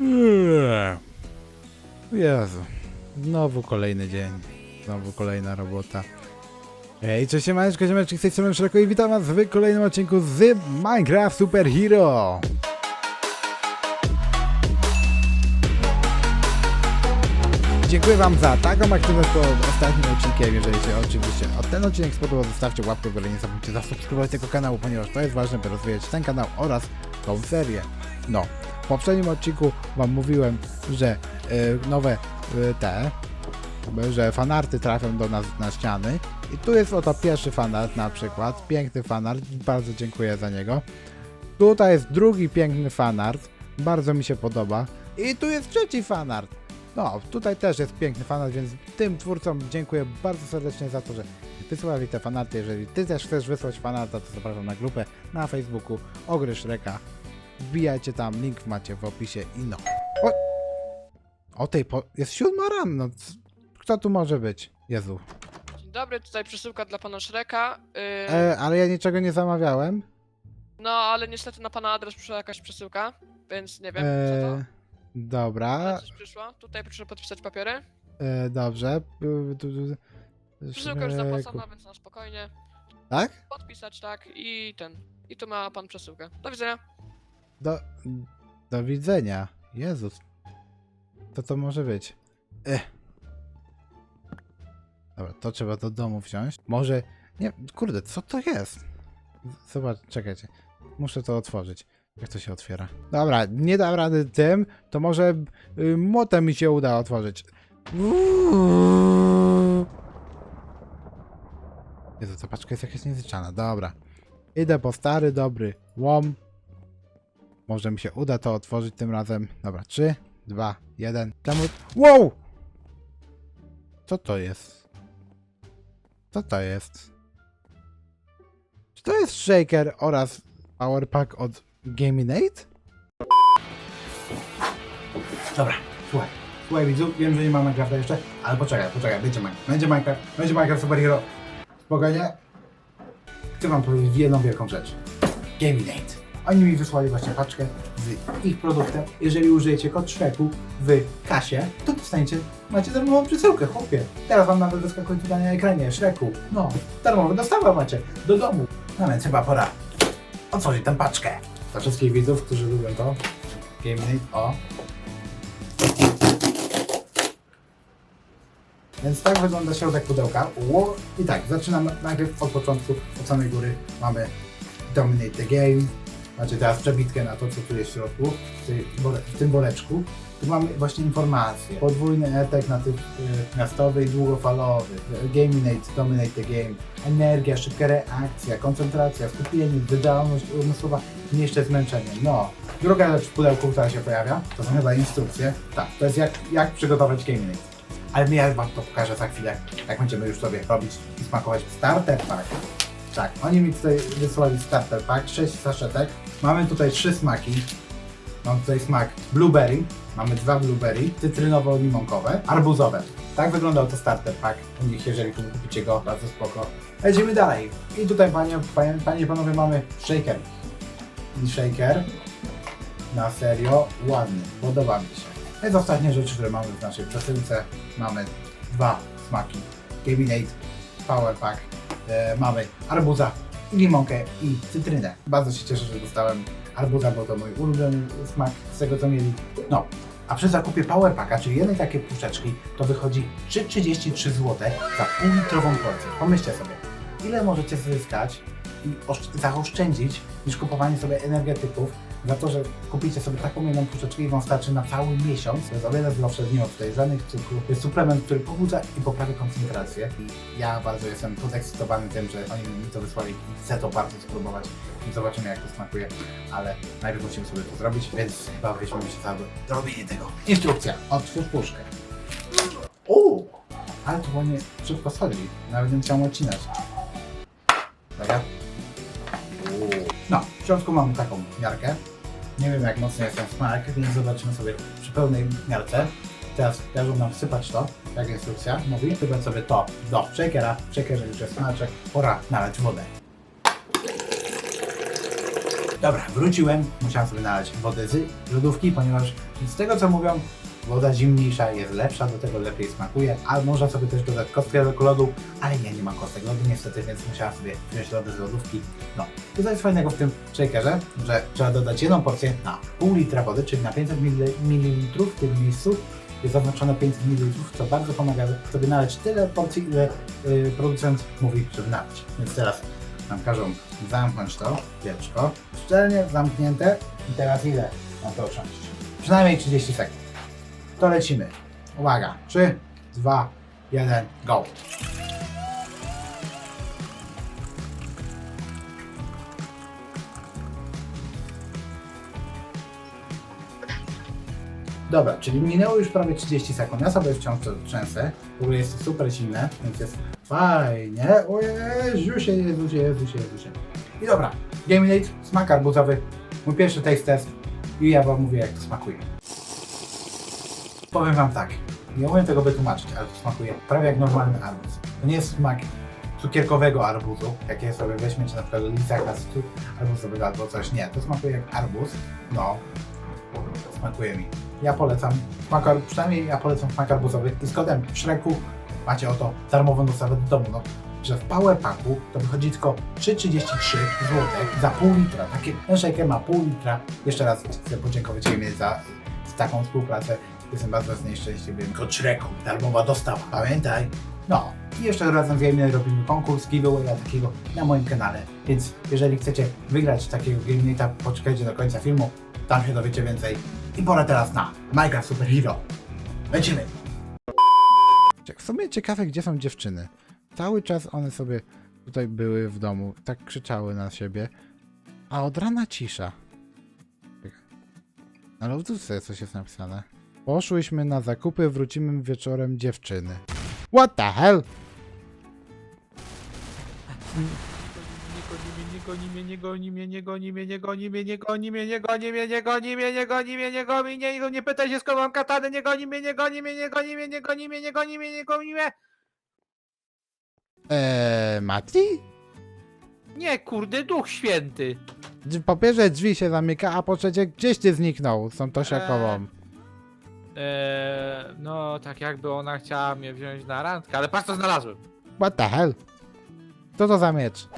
Eee. Jezu. Znowu kolejny dzień. Znowu kolejna robota. Hej, cześć, siemaneczko, ziomeczki, z tej strony Szreko i witam was w kolejnym odcinku z Minecraft Super Hero. Dziękuję wam za taką aktywność pod ostatnim odcinkiem. Jeżeli się oczywiście od ten odcinek spodobał, zostawcie łapkę w górę. Nie zapomnijcie zasubskrybować tego kanału, ponieważ to jest ważne, by rozwijać ten kanał oraz tą serię. No, w poprzednim odcinku wam mówiłem, że e, nowe e, te, że fanarty trafią do nas na ściany. I tu jest oto pierwszy fanart na przykład. Piękny fanart, bardzo dziękuję za niego. Tutaj jest drugi piękny fanart, bardzo mi się podoba. I tu jest trzeci fanart. No, tutaj też jest piękny fanart, więc tym twórcom dziękuję bardzo serdecznie za to, że wysłali te fanarty. Jeżeli ty też chcesz wysłać fanarta, to zapraszam na grupę na Facebooku Ogry Szreka. Wbijajcie tam, link macie w opisie i no. O, o tej po... jest siódma rano. Kto tu może być? Jezu. Dzień dobry, tutaj przesyłka dla pana Szreka. Yy, E, ale ja niczego nie zamawiałem. No, ale niestety na pana adres przyszła jakaś przesyłka, więc nie wiem co to. E, dobra, Ale coś przyszło. Tutaj proszę podpisać papiery. e, dobrze. Tu- tu- Przesyłka już zapłacona, więc na spokojnie. Tak? Podpisać, tak, i ten. I tu ma pan przesyłkę. Do widzenia. Do, do widzenia. Jezus. To to może być. Ech. Dobra, to trzeba do domu wziąć. Może. Nie, kurde, co to jest? Zobacz, czekajcie. Muszę to otworzyć. Jak to się otwiera? Dobra, nie dam rady tym, to może y, młotem mi się uda otworzyć. Jezu, ta paczka jest jakaś niezliczana. Dobra. Idę po stary, dobry łom. Może mi się uda to otworzyć tym razem. Dobra, 3, 2, 1. Czemu... Wow! Co to jest? Co to jest? Czy to jest shaker oraz power pack od Gaminate? Dobra, słuchaj. Słuchaj widzu, wiem, że nie ma Minecrafta jeszcze, ale poczekaj, poczekaj, będzie Minecraft. Będzie Minecraft, będzie Minecraft Superhero. Spokojnie. Chcę wam powiedzieć jedną wielką rzecz. Gaminate. Oni mi wysłali właśnie paczkę z ich produktem. Jeżeli użyjecie kod Shreku w kasie, to dostaniecie, macie darmową przesyłkę, chłopie. Teraz wam nawet wyskakuje tutaj na ekranie Shreku. No, darmowy dostawa macie do domu. No więc chyba pora otworzyć tę paczkę. Dla wszystkich widzów, którzy lubią to, Gaminate, o. Więc tak wygląda środek pudełka. Ło- I tak, zaczynamy najpierw od początku, od samej góry. Mamy Dominate the Game. Macie teraz przebitkę na to, co tu jest w środku, w, tym woreczku. Tu mamy właśnie informacje. Podwójny etek na tych y, miastowy i długofalowy. Gaminate, Dominate the Game. Energia, szybka reakcja, koncentracja, skupienie, wydolność umysłowa, mniejsze zmęczenie. No. Druga rzecz w pudełku, która się pojawia, to są chyba instrukcje. Tak, to jest jak, jak przygotować Gaminate. Ale ja wam to pokażę za chwilę, jak będziemy już sobie robić i smakować starter pack. Tak, oni mi tutaj wysłali starter pack, 6 saszetek. Mamy tutaj trzy smaki. Mam tutaj smak blueberry, mamy dwa blueberry, cytrynowo-limonkowe, arbuzowe. Tak wyglądał to starter pack u nich, jeżeli kupicie go, bardzo spoko. Lecimy dalej. I tutaj panie, panie, panie i panowie mamy shaker. I shaker na serio ładny, podoba mi się. To jest ostatnia rzecz, które mamy w naszej przesyłce. Mamy dwa smaki. Gaminate Power Pack. E, mamy arbuza, limonkę i cytrynę. Bardzo się cieszę, że dostałem arbuza, bo to mój ulubiony smak z tego co mieli. No, a przy zakupie Power Packa, czyli jednej takiej puszeczki, to wychodzi 3,33 zł za półlitrową porcję. Pomyślcie sobie, ile możecie zyskać i oszc- zaoszczędzić niż kupowanie sobie energetyków za to, że kupicie sobie taką jedną puszeczkę i wam starczy na cały miesiąc. To jest o wiele zdrowsze żadnych cukrów. To jest suplement, który pobudza i poprawia koncentrację. I ja bardzo jestem podekscytowany tym, że oni mi to wysłali i chcę to bardzo spróbować. Zobaczymy jak to smakuje, ale najpierw musimy sobie to zrobić, więc weźmiemy się za robienie tego. Instrukcja. Otwórz puszkę. O! Ale to ładnie szybko schodzi. Nawet nie musiałem odcinać. Dobra. No, w środku mamy taką miarkę. Nie wiem jak mocno jest ten smak, więc zobaczymy sobie przy pełnej miarce. Teraz każą nam wsypać to, jak instrukcja mówi. Sypać sobie to do shakera. W shakerze już jest smaczek. Pora nalać wodę. Dobra, wróciłem, musiałem sobie nalać wody z lodówki, ponieważ z tego co mówią, woda zimniejsza jest lepsza, do tego lepiej smakuje, a można sobie też dodać kostkę do lodu, ale ja nie mam kostek lodu niestety, więc musiałem sobie wziąć lody z lodówki. No, i co jest fajnego w tym shakerze, że trzeba dodać jedną porcję na pół litra wody, czyli na 500 ml w tym miejscu jest zaznaczone 500 ml, co bardzo pomaga sobie nalać tyle porcji, ile y, producent mówi, żeby nalać. Więc teraz nam każą zamknąć to wieczko. Szczelnie zamknięte. I teraz ile na to usiąść? Przynajmniej 30 sekund. To lecimy. Uwaga. 3, 2, 1, go. Dobra, czyli minęło już prawie 30 sekund. Ja sobie wciąż to trzęsę. W ogóle jest super zimne, więc jest fajnie. O Jezusie, Jezusie, Jezusie, Jezusie. I dobra, Game Late, smak arbuzowy. Mój pierwszy taste test i ja wam mówię jak to smakuje. Powiem wam tak, nie umiem tego wytłumaczyć, ale to smakuje prawie jak normalny arbuz. To nie jest smak cukierkowego arbuzu, jakie sobie weźmiecie na przykład lizaka z cuk- arbuzowego albo coś. Nie, to smakuje jak arbuz. No, smakuje mi. Ja polecam smak, przynajmniej ja polecam smak arbuzowy i z kodem w Shreku macie oto darmową dostawę do domu. No, że w Power Packu to wychodzi tylko 3,33 zł za pół litra. Takie, ten shaker ma pół litra. Jeszcze raz chcę podziękować za, za taką współpracę. Jestem bardzo szczęśliwy. Kod Shreku, darmowa dostawa. Pamiętaj. No i jeszcze razem Gamie robimy konkurs giveawaya takiego na moim kanale. Więc jeżeli chcecie wygrać takiego Game'ita, poczekajcie do końca filmu. Tam się dowiecie więcej. I pora teraz na Minecraft Super Hero. Lecimy! W sumie ciekawe, gdzie są dziewczyny. Cały czas one sobie tutaj były w domu, tak krzyczały na siebie, a od rana cisza. Na lodówce coś jest napisane. Poszłyśmy na zakupy, wrócimy wieczorem dziewczyny. What the hell? Nie goni mnie, nie goni mnie, nie goni mnie, nie goni mnie, nie goni mnie, nie goni mnie, nie goni mnie, nie goni mnie, nie goni mnie, nie nie pytaj się skąd mam katanę, nie goni mnie, nie goni mnie, nie goni mnie, nie goni mnie, nie goni mnie, nie goni mnie. Eee, Mati? Nie, kurde, Duch Święty. Po pierwsze drzwi się zamyka, a po trzecie gdzieś ty zniknął z tą tosiakową. Eee, no tak jakby ona chciała mnie wziąć na randkę, ale patrz co znalazłem. What the hell? Co to za miecz?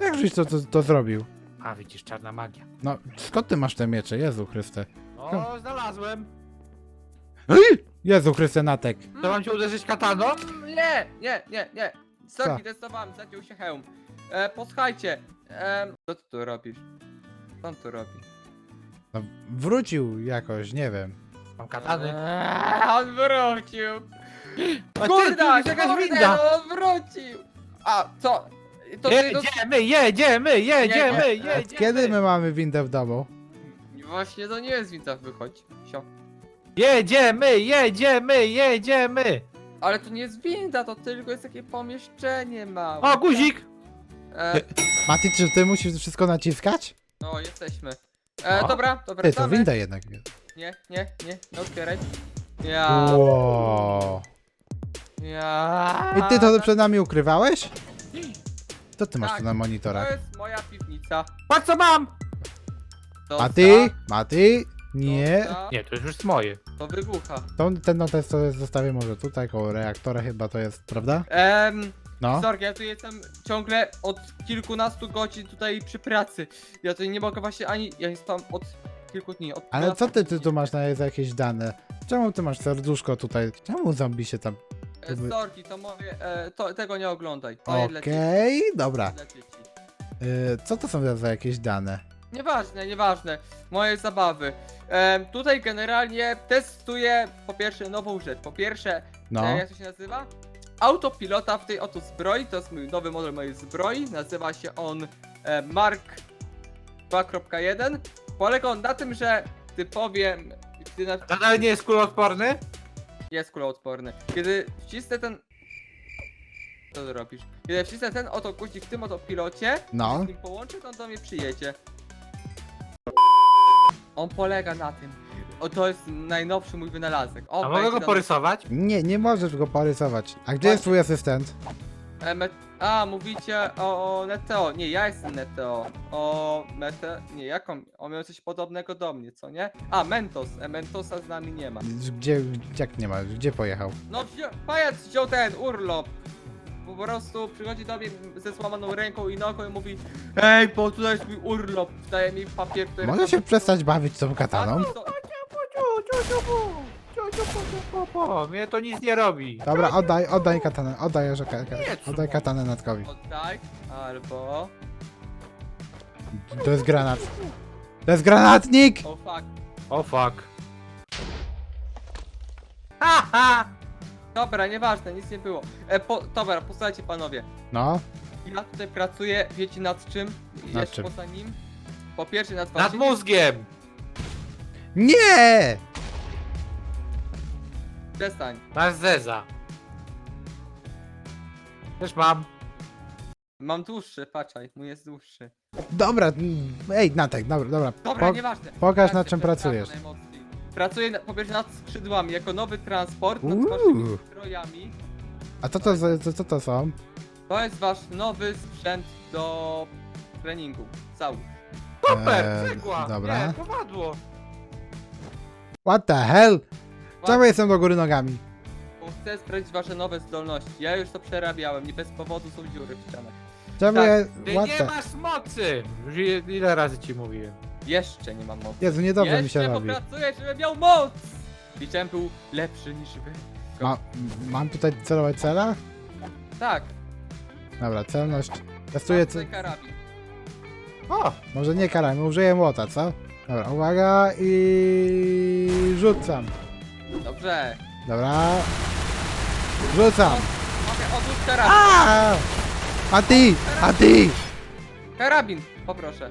Jak żeś to, to, to zrobił? A widzisz, czarna magia. No, skąd ty masz te miecze? Jezu Chryste. O, znalazłem. Jezu Chryste, Natek. To mam cię uderzyć kataną? Mm, Nie, nie, nie, nie. Co? Sorki, testowałem, zaciął się hełm. E, posłuchajcie. E, co ty tu robisz? Co on tu robi? No, wrócił jakoś, nie wiem. Mam katany. Eee, on wrócił. A ty, tu jest jakaś kurde, winda. no, on wrócił. A, co? To ty, no, Jedziemy, jedziemy, jedziemy, jedziemy. Kiedy my mamy windę w domu? Właśnie to nie jest winda, wychodź. Sio. Jedziemy, jedziemy, jedziemy. Ale to nie jest winda, to tylko jest takie pomieszczenie małe. O, guzik. E, Mati, czy ty musisz wszystko naciskać? no, jesteśmy. E, O. dobra, dobra, Ty, to winda jednak jest. Nie, nie, nie, nie otwieraj. Ja, Wow. ja. I ty to przed nami ukrywałeś? Co ty masz Tak, tu na To monitorach? jest moja piwnica. Patrz co mam. To Mati? Mati? Nie. To, Nie, to już jest moje. to wybucha. To, ten notes to zostawię może tutaj, koło reaktora chyba to jest, prawda? Ehm, No. Sorry, ja tu jestem ciągle od kilkunastu godzin tutaj przy pracy. Ja tutaj nie mogę właśnie ani. Ja jestem od kilku dni. Od Ale co ty, 12 ty tu masz na za jakieś dane? Czemu ty masz serduszko tutaj? Czemu zombie się tam... E, Sorki, to mówię. E, to, tego nie oglądaj. To jest Okej, dobra. dla dzieci. Y, co to są za- jakieś dane? Nieważne, nieważne. Moje zabawy. Em, tutaj generalnie testuję po pierwsze nową rzecz. Po pierwsze, No. e, jak to się nazywa? Autopilota w tej oto zbroi. To jest mój nowy model mojej zbroi. Nazywa się on e, Mark 2.1. Polega on na tym, że gdy powiem. Gdy na, To nawet nie jest kuloodporny? jest kuloodporny. Kiedy wcisnę ten. Co ty robisz? Kiedy wcisnę ten oto guzik w tym oto pilocie, No. z nim połączę, to on do mnie przyjedzie. On polega na tym. O, to jest najnowszy mój wynalazek. O, A mogę wejdź go porysować? Nie, nie możesz go porysować. A gdzie jest twój asystent? E, me... A, mówicie o, o Neteo. Nie, ja jestem Neteo. O Mete... Nie, jaką? On miał coś podobnego do mnie, co nie? A, Mentos. E, Mentosa z nami nie ma. Gdzie, jak nie ma, gdzie pojechał? No, wzi- pajac wziął ten urlop. Po prostu przychodzi do mnie ze złamaną ręką i nogą i mówi Ej, bo tutaj jest mój urlop. Daje mi papier, który... Może się przestać bawić tą kataną? A, to- Ciu, ciu, ciu, bu. Ciu, ciu, bu, bu, bu, bu. Mnie to nic nie robi. Dobra, oddaj, oddaj katanę, oddaj już ka, ka, Nie, co oddaj katanę Natkowi. Oddaj, albo... To jest granat. To jest granatnik! O fuck. O fuck. Ha, ha. Dobra, nieważne, nic nie było. E, po, dobra, posłuchajcie panowie. No, Ja tutaj pracuję, wiecie nad czym? Nad Jeszcze czym? poza nim. Po pierwsze nad Nad waszymi... mózgiem. Nie! Przestań. Masz zeza. Też mam. Mam dłuższy, patrzaj, mój jest dłuższy. Dobra, mm, ej, Natek, dobra, dobra. Dobra, Po- nieważne. pokaż, nad Patrzcie, czym pracujesz. najmocniej. Pracuję na, po pierwsze nad skrzydłami, jako nowy transport, nad Uuu. waszymi strojami. A co to, za- co, co to są? To jest wasz nowy sprzęt do treningu. Załóż. Super, Eee, cegła. dobra. Nie, powadło. What the hell? Czemu jestem do góry nogami? Bo chcę sprawdzić wasze nowe zdolności. Ja już to przerabiałem, nie bez powodu są dziury w ścianach. Czemu Tak, ja... Ty What nie the... masz mocy. Już i- ile razy ci mówiłem. Jeszcze nie mam mocy. Jezu, niedobrze mi się Jeszcze robi. popracuję, żebym miał moc! Chciałem był lepszy niż wy. Ma, mam tutaj celować cela? Tak, Dobra, celność. Testuję tutaj ce... karabin. O, Może nie karamy, użyję młota, co? Dobra, uwaga i... rzucam. Dobrze. Dobra. Rzucam. Mogę odłóż karabin. A! A ty! A ty! Karabin, poproszę.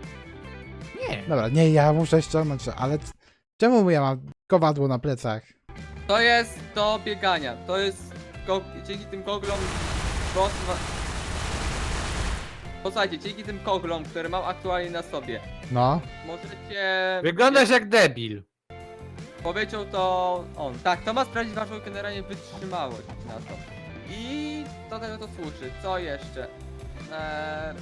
nie. Dobra, nie, ja muszę ściągnąć, ale c- czemu ja mam kowadło na plecach? To jest do biegania. To jest go, dzięki tym goglom. boss Posłuchajcie, dzięki tym koglom, które mam aktualnie na sobie, No. możecie. Wyglądasz jak debil. Powiedział to on. Tak, to ma sprawdzić waszą generalnie wytrzymałość na to. I do tego to służy. Co jeszcze? Eee,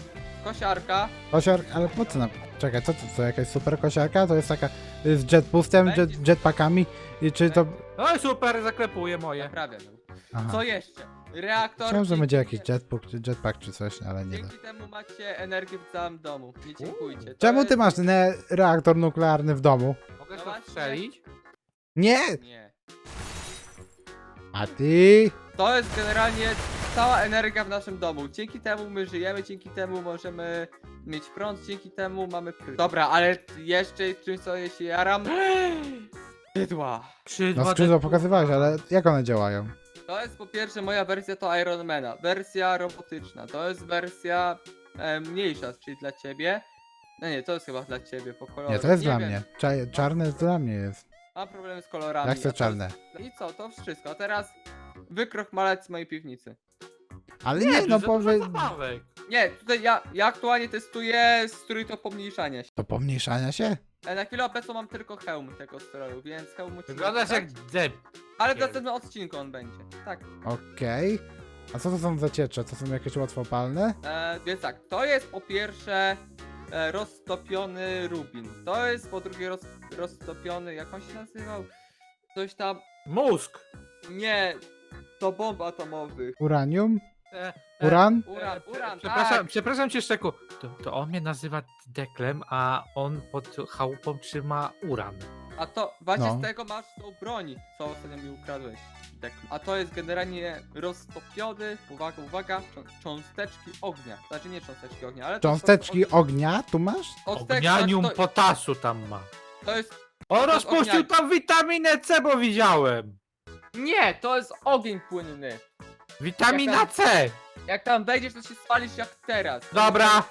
kosiarka. Kosiar, ale po co nam? Czekaj, co to, co jakaś super kosiarka? To jest taka y, z jetboostem, jet, jetpackami? I czy to... No i super, zaklepuję moje. Aha. Co jeszcze? Reaktor. Chciałem, że dzięki- będzie jakiś jetpack, czy jetpack czy coś, ale nie da. Dzięki temu macie energię w całym domu. Nie dziękujcie. To Czemu ty masz ne reaktor nuklearny w domu? Mogę No to właśnie. strzelić? Nie! Nie. A ty? To jest generalnie cała energia w naszym domu. Dzięki temu my żyjemy, dzięki temu możemy mieć prąd, dzięki temu mamy pry. Dobra, ale jeszcze czymś co się jaram. Skrzydła. Skrzydła No skrzydła pokazywałeś, ale jak one działają? To jest po pierwsze moja wersja to Ironmana. Wersja robotyczna. To jest wersja e, mniejsza, czyli dla ciebie. No nie, to jest chyba dla ciebie po kolorze. Nie, to jest dla wiem. mnie. Cza- czarne dla mnie jest. Mam problemy z kolorami. Ja a chcę to czarne. jest- I co, to wszystko. A teraz wykroch malec z mojej piwnicy. Ale nie, no dużo powiedz... zabawek. Nie, tutaj ja, ja aktualnie testuję strój to pomniejszania się. To pomniejszania się? E, Na chwilę obecną mam tylko hełm tego stroju, więc hełm musi Wyglądasz jak debil. Ale w następnym odcinku on będzie. Tak. Okej. A co to są za ciecze? To są jakieś łatwopalne? E, więc tak, to jest po pierwsze e, roztopiony rubin. To jest po drugie roz, roztopiony, jak on się nazywał? Coś tam. Mózg. Nie, to bomb atomowych. Uranium? E, Uran? Uran, e, uran, Przepraszam, tak. przepraszam cię Szczeku. To, to on mnie nazywa Deklem, a on pod chałupą trzyma uran. A to właśnie No. z tego masz tą broń, co ostatnio mi ukradłeś. Tak. A to jest generalnie roztopiony, uwaga, uwaga, czą- cząsteczki ognia. Znaczy nie cząsteczki ognia, ale to są Cząsteczki od- ognia tu masz? Odstek, Ognianium znaczy to, potasu tam ma. to jest. Jest rozpuścił tam witaminę C, bo widziałem. Nie, to jest ogień płynny. Witamina Jaka- C. Jak tam wejdziesz, to się spalisz jak teraz. Dobra.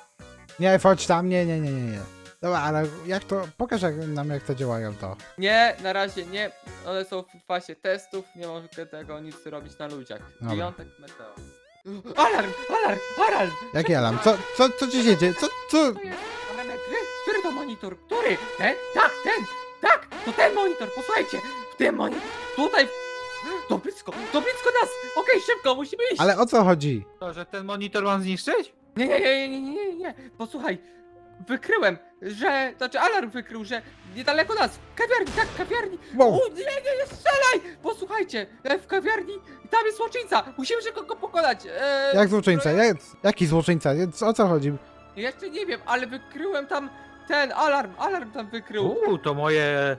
Nie, chodź tam, nie, nie, nie, nie, nie. Dobra, ale jak to, pokaż jak, nam jak to działają to. Nie, na razie nie. One są w fazie testów, nie mogę tego nic robić na ludziach. Dobra. Wyjątek meteo. Alarm! Alarm! Alarm! Jaki alarm? Co, co, co ci się dzieje? Co, co? To jest parametry? Który to monitor? Który? Ten? Tak, ten! Tak! To ten monitor! Posłuchajcie! W tym monitor! Tutaj To blisko, to blisko nas! Okej, szybko, musimy iść! Ale o co chodzi? To, że ten monitor mam zniszczyć? Nie, nie, nie, nie, nie, nie, nie. Posłuchaj, wykryłem, że, znaczy alarm wykrył, że niedaleko nas, kawiarni, tak, kawiarni. Wow. U, nie, nie, nie strzelaj! Posłuchajcie, e, w kawiarni, tam jest złoczyńca, musimy szybko go pokonać. E, Jak złoczyńca? Jak, jaki złoczyńca? O co chodzi? Jeszcze nie wiem, ale wykryłem tam ten alarm, alarm tam wykrył. Uuu, to moje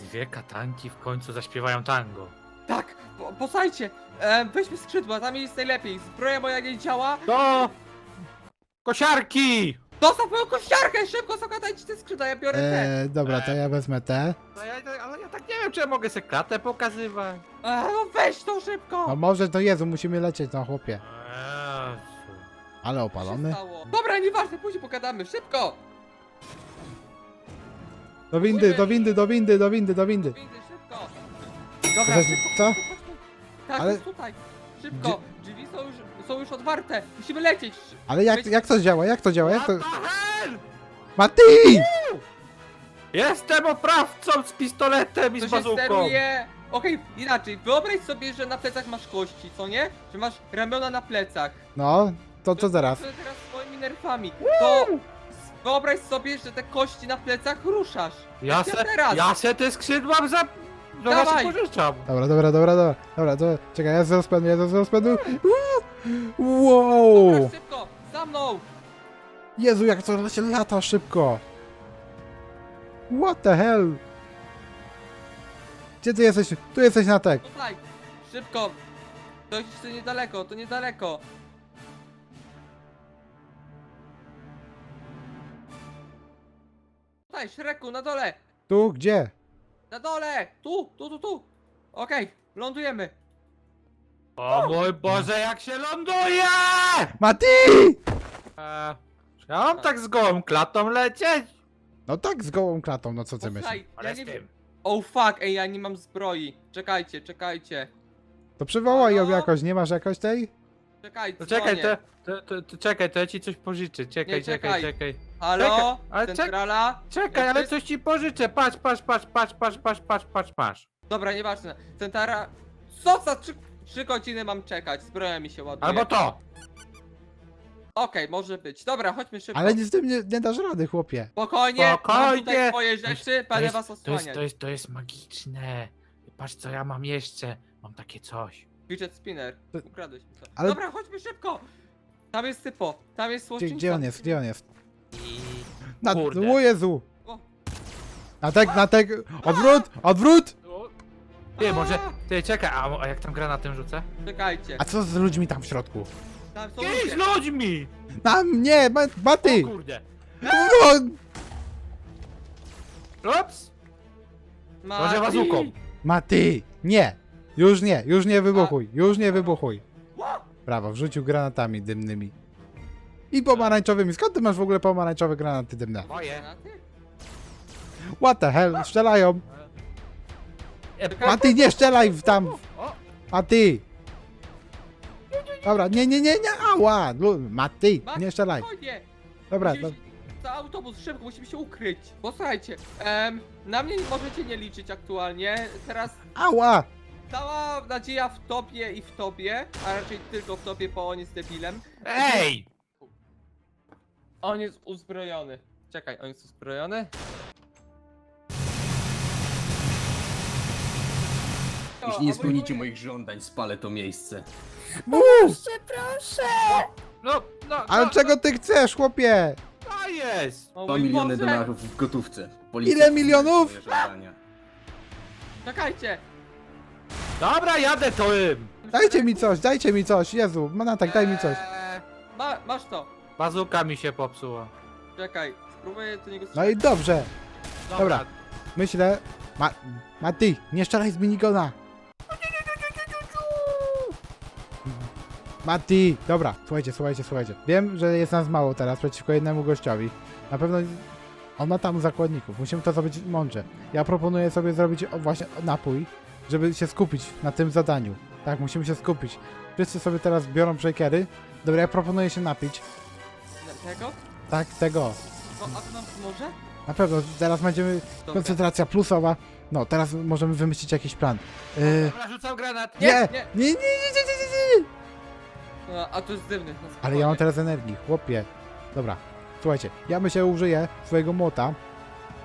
dwie katanki w końcu zaśpiewają tango. Tak, po, posłuchajcie, e, weźmy skrzydła, tam jest najlepiej. Zbroja moja nie działa. To... Kosiarki! Dostaw moją kościarkę, szybko zakładajcie te skrzydła, ja biorę te. Eee, dobra, to ja wezmę te. No ja, ale ja tak nie wiem, czy ja mogę sobie klatę pokazywać. E, no weź to szybko. No może to Jezu, musimy lecieć, no chłopie. Jezu. Ale Co się opalony. stało? Dobra, nieważne, później pogadamy, szybko. Do windy, do windy, do windy, do windy, do windy. Windy, szybko. Dobra, Zaś- szybko, co? Tak, Ale- jest tutaj. Szybko, drzwi są już, są już otwarte. Musimy lecieć. Ale jak, jak to działa? Jak to działa? Jak to... What the hell? Mati! Jestem oprawcą z pistoletem i To z się bazooką. steruje... Okej, inaczej, wyobraź sobie, że na plecach masz kości, co nie? Że masz ramiona na plecach. No, to co teraz? To teraz swoimi nerfami. To wyobraź sobie, że te kości na plecach ruszasz. Ja Jak se, teraz. ja se te skrzydła za... Dawaj. Dawaj. pożyczam. Dobra, dobra, dobra, dobra, dobra, to czekaj, ja z rozpędu, ja z rozpędu. Wow! Dobra, szybko, za mną. Jezu, jak to się lata szybko! What the hell? Gdzie ty jesteś? Tu jesteś na tek. Tutaj, szybko. To jest niedaleko, to niedaleko. Tutaj, Szreku, na dole, Tu, gdzie? na dole, tu, tu, tu, tu. Okej, lądujemy. O mój Boże, jak się ląduje! Mati! Eee, czy ja mam tak z gołą klatą lecieć? No tak, z gołą klatą, no co ty myślisz? Posłuchaj, ja Ale nie z wiem. tym. Oh fuck, ej, ja nie mam zbroi. Czekajcie, czekajcie. To przywołaj ją Halo? jakoś, nie masz jakoś tej? Czekajcie. To czekaj, to, to, to, to czekaj, to ja ci coś pożyczę. Czekaj, Nie, czekaj, czekaj. czekaj. Halo? Czekaj, ale czek- Centrala? Czekaj, ale coś ci pożyczę. Patrz, patrz, patrz, patrz, patrz, patrz, patrz, patrz, patrz. Dobra, nieważne. Centrala... Co za trzy, trzy godziny mam czekać? Zbroja mi się ładuje. Albo to. Okej, może być. Dobra, chodźmy szybko. Ale z tym nie, nie dasz rady, chłopie. Spokojnie, mam Spokojnie. tutaj swoje rzeczy, będę was to jest, osłaniać. to jest, to jest magiczne. Patrz, co ja mam jeszcze. Mam takie coś. Fidget spinner. To- Ukradłeś mi to. Ale- Dobra, chodźmy szybko. Tam jest typo, tam jest Gdzie, słoczyńca. gdzie on jest? Gdzie on jest? I... Na, Kurde. o Jezu! O. Na tek, na tek! Odwrót! Odwrót! Ty, może... Ty, czekaj, a, a jak tam granatem rzucę? Czekajcie, A co z ludźmi tam w środku? tam są Gdzieś ludzie. z ludźmi! Tam, nie, Ma- Maty! O kurde. No, Ups! Może Mati! bazuką. Maty! Nie! Już nie, już nie wybuchuj, już nie wybuchuj. Brawo, wrzucił granatami dymnymi. I pomarańczowymi. Skąd ty masz w ogóle pomarańczowe granaty dymne? Moje. What the hell? Strzelają! Maty, nie strzelaj w tam! O, Maty! Dobra, nie, nie, nie, nie, ała! Lu- Maty, Mati, nie strzelaj. Spokojnie. Dobra, Musimy do, się, za autobus, szybko, musimy się ukryć. Posłuchajcie, em, na mnie nie możecie nie liczyć aktualnie. Teraz ała! cała nadzieja w tobie i w tobie, a raczej tylko w tobie, bo on jest debilem. Ej! On jest uzbrojony. Czekaj, on jest uzbrojony? Jeśli nie spełnicie moich żądań, spalę to miejsce. Uuu, No, no, ale no, czego ty chcesz, chłopie? No, to jest! O 2 mój miliony Boże! dolarów w gotówce. Policja Ile milionów? moje żądania. Czekajcie! Dobra, jadę tym! Dajcie mi coś, dajcie mi coś, Jezu, Manatek, daj mi coś. Eee, Ma, masz to. Bazuka mi się popsuła. Czekaj, spróbuję do niego No i dobrze, Dobra. Dobra. myślę... Ma... Maty, nie strzelaj z minigona! Mati, dobra, słuchajcie, słuchajcie, słuchajcie. Wiem, że jest nas mało teraz przeciwko jednemu gościowi. Na pewno on ma tam zakładników. Musimy to zrobić mądrze. Ja proponuję sobie zrobić właśnie napój, żeby się skupić na tym zadaniu. Tak, musimy się skupić. Wszyscy sobie teraz biorą shakery. Dobra, ja proponuję się napić. Tego? Tak, tego. A to nam pomoże? Na pewno, teraz będziemy Dobra. koncentracja plusowa. No, teraz możemy wymyślić jakiś plan. Yy, Dobra, rzucam granat. nie, Nie, nie, nie. nie, nie, nie, nie, nie. No, a to jest dymny. No, Ale ja spokojnie. mam teraz energii, chłopie. Dobra, słuchajcie, ja myślę, użyję swojego młota,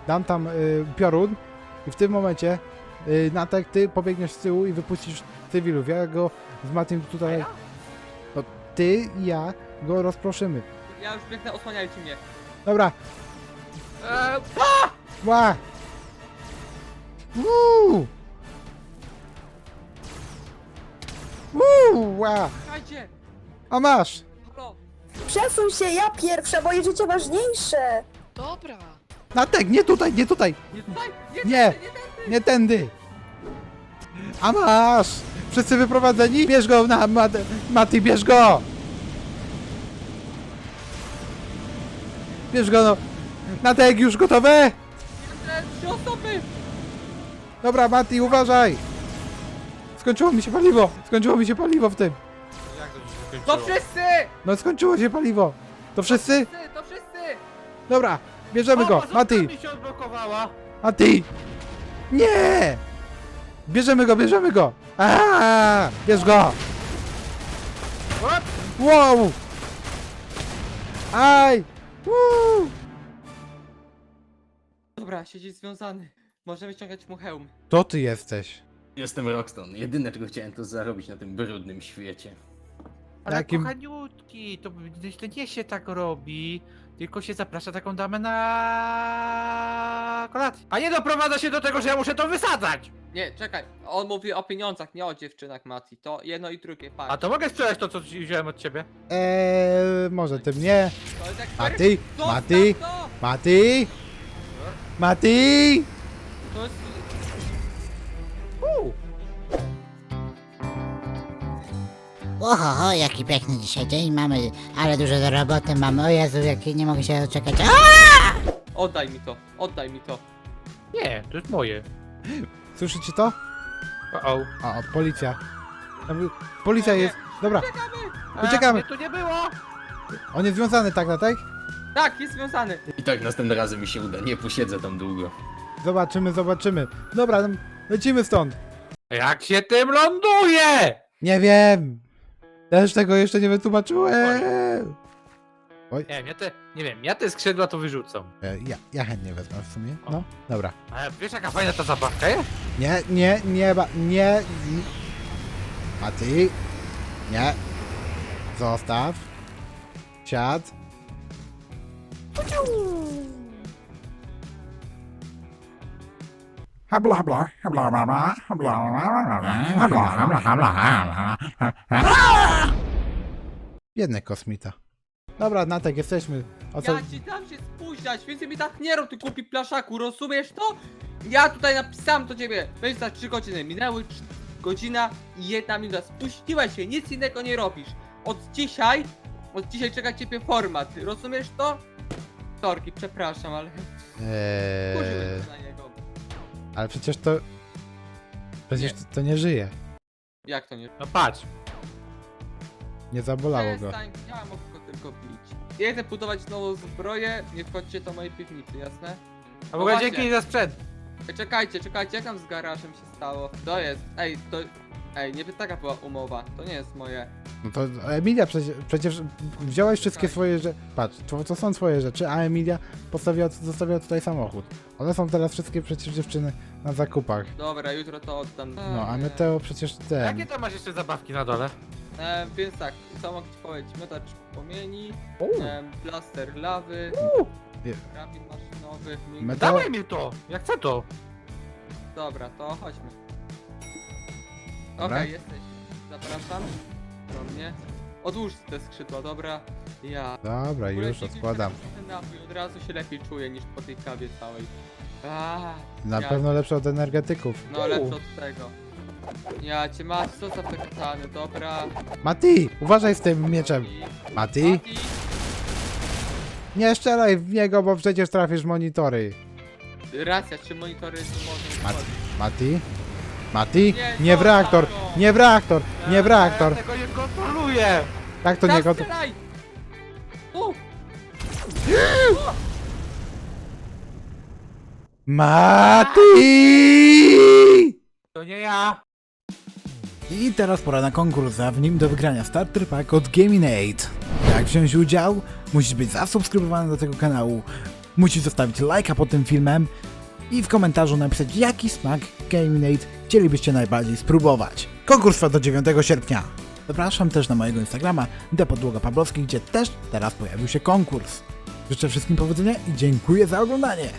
dam tam y, piorun i w tym momencie y, Natek, ty pobiegniesz z tyłu i wypuścisz cywilów. Ja go z Matim tutaj, no ty i ja go rozproszymy. Ja już biegnę, osłaniajcie mnie. Dobra, Eee, ła! Uuu! Uuu, ła! A masz! Halo! Przesuń się, ja pierwsza, moje życie ważniejsze. Dobra. Natek, nie tutaj, nie tutaj! Nie tutaj! Nie! Nie! tędy, nie tędy. Nie tędy! A masz! Wszyscy wyprowadzeni? Bierz go na Mat Mati, bierz go! Bierz go no! Natek, już gotowe? Jeszcze trzy osoby! Dobra, Mati, uważaj! Skończyło mi się paliwo! Skończyło mi się paliwo w tym! To skończyło? wszyscy! No skończyło się paliwo! To wszyscy? Wszyscy, to wszyscy! Dobra, bierzemy go! O, Mati! mi się odblokowała. Mati! Nie! Bierzemy go, bierzemy go! Aaaa! Bierz go! Wow! Aj! Woo! Dobra, siedzi związany. Możemy ściągać mu hełm. To ty jesteś. Jestem Roxton. Jedyne czego chciałem to zarobić na tym brudnym świecie. Ale Jakim- kochaniutki, to, to nie się tak robi, tylko się zaprasza taką damę na kolację. A nie doprowadza się do tego, że ja muszę to wysadzać! Nie, czekaj. On mówi o pieniądzach, nie o dziewczynach, Mati. To jedno i drugie, patrz. A to mogę sprzedać to, co ci wziąłem od ciebie? Eee, może ty mnie. To jest jak Mati, Zostaw Mati, To! Mati! Mati! to jest... Oho, jaki piękny dzisiaj dzień mamy, ale dużo do roboty mamy. O Jezu, jaki nie mogę się doczekać. Oddaj mi to, oddaj mi to. Nie, to jest moje. Słyszycie to? O, o. O, policja. Tam- Policja Nie, nie. jest. Dobra, Uciekamy. tu nie było! on jest związany, tak, tak? Tak, jest związany. I tak następnym razem mi się uda. Nie posiedzę tam długo. Zobaczymy, zobaczymy. Dobra, tam lecimy stąd. Jak się tym ląduje? Nie wiem. Też tego jeszcze nie wytłumaczyłem. Nie wiem, ja te, nie wiem, ja te skrzydła to wyrzucam. E, Ja, ja chętnie wezmę w sumie. No, dobra. Ale wiesz jaka fajna ta zabawka jest? Nie, nie, nie, ba, nie. Mati. Nie. Zostaw. Siad. Habla, habla, habla, habla, habla, habla, habla, habla, habla. Biedny kosmita. Dobra, Natek, jesteśmy. O co? Ja ci dam się spóźniać, więcej mi tak nie rób, ty kupi plaszaku, rozumiesz to? Ja tutaj napisałem do ciebie, będzie tak 3 godziny, minęły trz- godzina i jedna minuta, spóźniłeś się, nic innego nie robisz. Od dzisiaj, od dzisiaj czeka ciebie format, rozumiesz to? Torki, przepraszam, ale Eee, kurzyłem się na niego. Ale przecież to... Przecież to, to nie żyje. Jak to nie? No patrz. Nie zabolało go. Przestań, ja mogę go tylko bić. Ja chcę budować nową zbroję, nie wchodźcie do mojej piwnicy, jasne? A w ogóle właśnie. dzięki za sprzęt. Ej, czekajcie, czekajcie, jak tam z garażem się stało? To jest, ej, to... Ej, nie taka była umowa, to nie jest moje. No to Emilia przecież, przecież wziąłeś wszystkie Tak. swoje rzeczy. Patrz, to, to są twoje rzeczy, a Emilia postawiła, zostawiła tutaj samochód. One są teraz wszystkie przecież dziewczyny na zakupach. Dobra, jutro to oddam. No, a Meteo przecież ten. Jakie tam masz jeszcze zabawki na dole? E, więc tak, co mogę ci powiedzieć? Miotacz płomieni, e, blaster lawy, Je- karabin maszynowy, mig... Dawaj mi to! Ja chcę to! Dobra, to chodźmy. Okej, Dobra. jesteś. Zapraszam. Do mnie. Odłóż te skrzydła, dobra? Ja. Dobra, już odkładam. ten napój Od razu się lepiej czuję niż po tej kawie całej. A, Na ja- pewno lepsze od energetyków. No lepsze od tego. Ja cię masz, co za te katany, dobra. Mati, uważaj z tym mieczem. I- Mati, Mati, nie strzelaj w niego, bo przecież trafisz monitory. Racja, czy monitory można Mati? Mati, Mati, Nie, w reaktor, nie w reaktor, nie w reaktor. Ja tego nie kontroluję! Tak to nie! Tu! Mati! To nie ja. I teraz pora na konkurs, a w nim do wygrania starter pack od Gaminate. Jak wziąć udział? Musisz być zasubskrybowany do tego kanału, musisz zostawić lajka pod tym filmem i w komentarzu napisać jaki smak Gaminate chcielibyście najbardziej spróbować. Konkurs trwa do 9 sierpnia. Zapraszam też na mojego Instagrama, The Podłoga Pawlowski, gdzie też teraz pojawił się konkurs. Życzę wszystkim powodzenia i dziękuję za oglądanie.